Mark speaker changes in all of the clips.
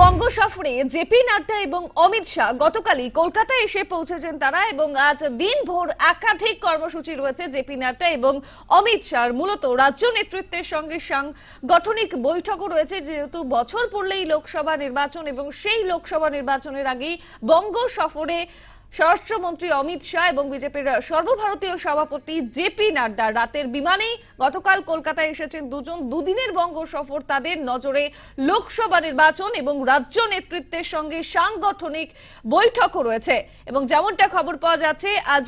Speaker 1: বঙ্গ সফরে জেপি নাড্ডা এবং অমিত শাহ গতকালই কলকাতায় এসে পৌঁছেছেন তারা এবং আজ দিনভর একাধিক কর্মসূচি রয়েছে জেপি নাড্ডা এবং অমিত শাহর। মূলত রাজ্য নেতৃত্বের সঙ্গে সাংগঠনিক বৈঠকও রয়েছে, যেহেতু বছর পড়লেই লোকসভা নির্বাচন এবং সেই লোকসভা নির্বাচনের আগেই বঙ্গ সফরে স্বরাষ্ট্রমন্ত্রী অমিত শাহ এবং বিজেপির সর্বভারতীয় সভাপতি জেপি নাড্ডা রাতের বিমানেই গতকাল কলকাতায় এসেছেন। দুজন দুদিনের বঙ্গ সফর তাদের নজরে লোকসভা নির্বাচন এবং রাজ্য নেতৃত্বের সঙ্গে সাংগঠনিক বৈঠকও রয়েছে এবং যেমনটা খবর পাওয়া যাচ্ছে, আজ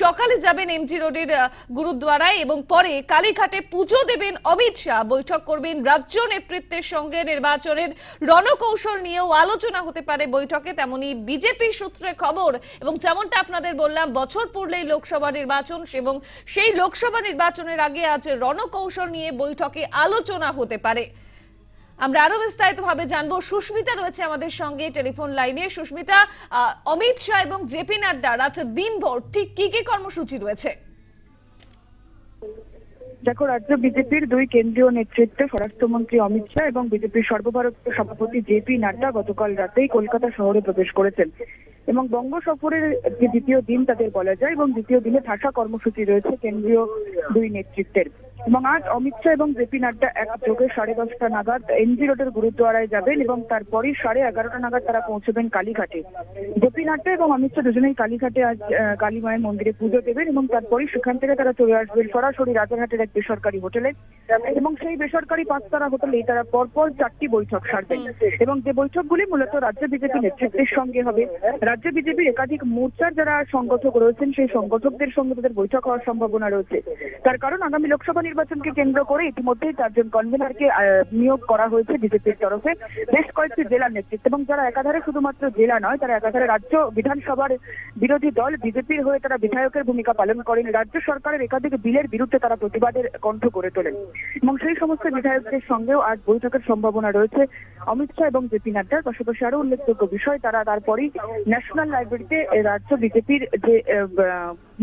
Speaker 1: সকালে যাবেন এমজি রোডের গুরুদ্বারায় এবং পরে কালীঘাটে পুজো দেবেন অমিত শাহ। বৈঠক করবেন রাজ্য নেতৃত্বের সঙ্গে নির্বাচনের রণকৌশল নিয়েও আলোচনা হতে পারে বৈঠকে, তেমনি বিজেপি সূত্রে খবর এবং যেমনটা আপনাদের বললাম, বছর পড়লেই লোকসভা নির্বাচন এবং সেই লোকসভা নির্বাচনের আগে আজ রণকৌশল নিয়ে বৈঠকে আলোচনা হতে পারে। আমরা আরও বিস্তারিতভাবে জানব। সুস্মিতা রয়েছে আমাদের সঙ্গে টেলিফোন লাইনে। সুস্মিতা অমিত শাহ এবং জেপি নাড্ডার আজ দিনভর ঠিক কি কি কর্মসূচি রয়েছে?
Speaker 2: দেখো, রাজ্য বিজেপির দুই কেন্দ্রীয় নেতৃত্ব স্বরাষ্ট্রমন্ত্রী অমিত শাহ এবং বিজেপির সর্বভারতীয় সভাপতি জেপি নাড্ডা গতকাল রাতেই কলকাতা শহরে প্রবেশ করেছেন। এবং বঙ্গ সফরের যে দ্বিতীয় দিন তাদের বলা যায় এবং দ্বিতীয় দিনে ভাষা কর্মসূচি রয়েছে কেন্দ্রীয় দুই নেতৃত্বের। এবং আজ অমিত শাহ এবং জেপি নাড্ডা এক যোগে সাড়ে দশটা নাগাদ এনজি রোডের গুরুদ্বারায় যাবেন এবং তারপরই সাড়ে এগারোটা নাগাদ তারা পৌঁছবেন কালীঘাটে। জেপি নাড্ডা এবং অমিত শাহ দুজনেই কালীঘাটে আজ আহ, কালী মায়ের মন্দিরে পুজো দেবেন এবং তারপরই সেখান থেকে তারা চলে আসবেন সরাসরি রাজারহাটের এক বেসরকারি হোটেলে। এবং সেই বেসরকারি পাঁচতারা হোটেলে তারা পরপর চারটি বৈঠক সারবেন। এবং যে বৈঠকগুলি মূলত রাজ্য বিজেপি নেতৃত্বের সঙ্গে হবে রাজ্য বিজেপির একাধিক মোর্চার যারা সংগঠক রয়েছেন সেই সংগঠকদের সঙ্গে তাদের বৈঠক হওয়ার সম্ভাবনা রয়েছে। তার কারণ আগামী লোকসভা নির্বাচনকে কেন্দ্র করে ইতিমধ্যেই চারজন কনভেনারকে নিয়োগ করা হয়েছে বিজেপির তরফে। বেশ কয়েকটি জেলার নেতৃত্ব এবং যারা একাধারে শুধুমাত্র জেলা নয়, তারা একাধারে রাজ্য বিধানসভার বিরোধী দল, বিজেপির হয়ে তারা বিধায়কের ভূমিকা পালন করেন। রাজ্য সরকারের একাধিক বিলের বিরুদ্ধে তারা প্রতিবাদের কণ্ঠ করে তোলেন। এবং সেই সমস্ত বিধায়কদের সঙ্গেও আজ বৈঠকের সম্ভাবনা রয়েছে। অমিত শাহ এবং জেপি নাড্ডার, পাশাপাশি আরও উল্লেখযোগ্য বিষয়, তারা তারপরেই ন্যাশনাল লাইব্রেরিতে রাজ্য বিজেপির যে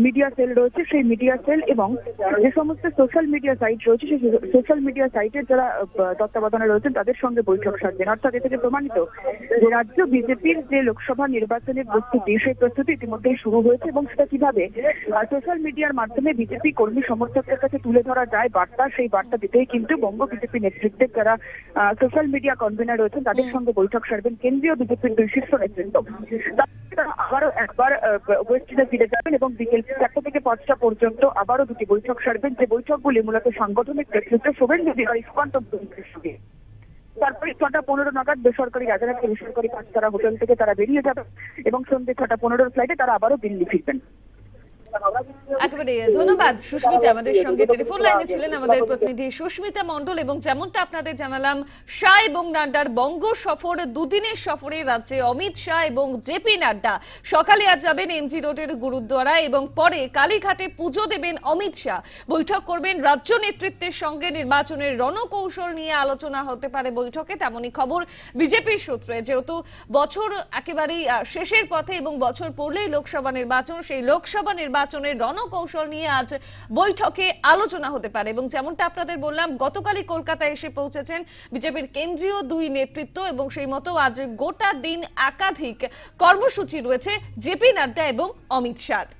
Speaker 2: মিডিয়া সেল রয়েছে, সেই মিডিয়া সেল এবং যে সমস্ত সোশ্যাল মিডিয়া সাইট রয়েছে, সেই সোশ্যাল মিডিয়া সাইটের যারা তত্ত্বাবধানে রয়েছেন, তাদের সঙ্গে বৈঠক সারবেন অর্থাৎ এ থেকে প্রমাণিত যে রাজ্য বিজেপির যে লোকসভা নির্বাচনের প্রস্তুতি, সেই প্রস্তুতি ইতিমধ্যেই শুরু হয়েছে এবং সেটা কীভাবে সোশ্যাল মিডিয়ার মাধ্যমে বিজেপি কর্মী সমর্থকদের কাছে তুলে ধরা যায়, বার্তা, সেই বার্তা দিতেই কিন্তু বঙ্গ বিজেপি নেতৃত্বের যারা সোশ্যাল মিডিয়া কনভেনার রয়েছেন, তাদের সঙ্গে বৈঠক সারবেন কেন্দ্রীয় বিজেপির দুই শীর্ষ নেতৃত্ব। তারা আবারও একবার ওয়েস্টিনে ফিরে যাবেন এবং বিকেল চারটা থেকে পাঁচটা পর্যন্ত আবারও দুটি বৈঠক সারবেন। যে বৈঠকগুলি মূলত সাংগঠনিক নেতৃত্ব শুভেন্দু অধিকারী সুকান্ত সঙ্গে। তারপরে ছটা পনেরো নাগাদ বেসরকারি রাজারহাট বেসরকারি পাঁচতারা হোটেল থেকে তারা বেরিয়ে যাবেন এবং সন্ধ্যে ছটা পনেরো ফ্লাইটে তারা আবারও দিল্লি ফিরবেন।
Speaker 1: একেবারে ধন্যবাদ সুস্মিতা আমাদের সঙ্গে টেলিফোন লাইনে ছিলেন আমাদের প্রতিনিধি সুস্মিতা মণ্ডল এবং যেমনটা আপনাদের জানালাম, শাহ এবং নাড্ডার বঙ্গ সফর দুদিনের সফরে রাজ্যে অমিত শাহ এবং জেপি নাড্ডা। সকালে আজ যাবেন এমজি রোডের গুরুদ্বারা এবং পরে কালীঘাটে পুজো দেবেন অমিত শাহ। বৈঠক করবেন রাজ্য নেতৃত্বের সঙ্গে নির্বাচনের রণকৌশল নিয়ে আলোচনা হতে পারে বৈঠকে, তেমনই খবর বিজেপির সূত্রে। যেহেতু বছর একেবারেই শেষের পথে এবং বছর পড়লেই লোকসভা নির্বাচন, সেই লোকসভা নির্বাচনের রণকৌশল নিয়ে আজ বৈঠকে আলোচনা হতে পারে এবং যেমনটা আপনাদের বললাম, গতকালই কলকাতায় এসে পৌঁছেছেন বিজেপির কেন্দ্রীয় দুই নেতৃত্ব এবং সেই মতো আজ গোটা দিন একাধিক কর্মসূচি রয়েছে জেপি নাড্ডা এবং অমিত শাহ।